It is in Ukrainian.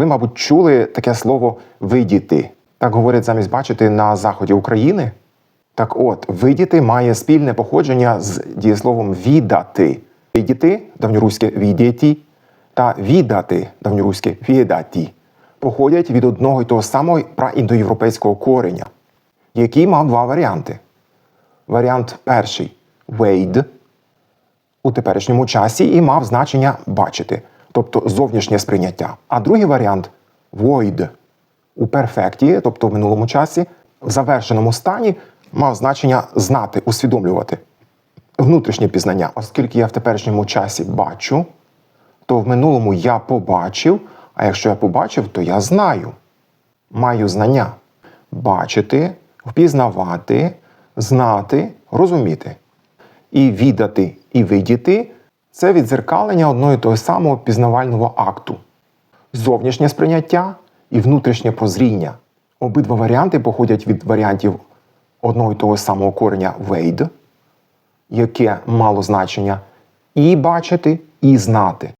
Ви, мабуть, чули таке слово видіти. Так говорять замість бачити на заході України. Так от, видіти має спільне походження з дієсловом відати. Видіти, давньоруське відєті, та відати, давньоруське відаті, походять від одного й того самого праіндоєвропейського кореня, який мав два варіанти. Варіант перший wade у теперішньому часі і мав значення бачити, тобто зовнішнє сприйняття. А другий варіант void у перфекті, тобто в минулому часі, в завершеному стані мав значення знати, усвідомлювати. Внутрішнє пізнання, оскільки я в теперішньому часі бачу, то в минулому я побачив, а якщо я побачив, то я знаю. Маю знання. Бачити, впізнавати, знати, розуміти. І відати, і видіти це відзеркалення одного і того самого пізнавального акту. Зовнішнє сприйняття і внутрішнє прозріння. Обидва варіанти походять від варіантів одного і того самого кореня «вейд», яке мало значення і бачити, і знати.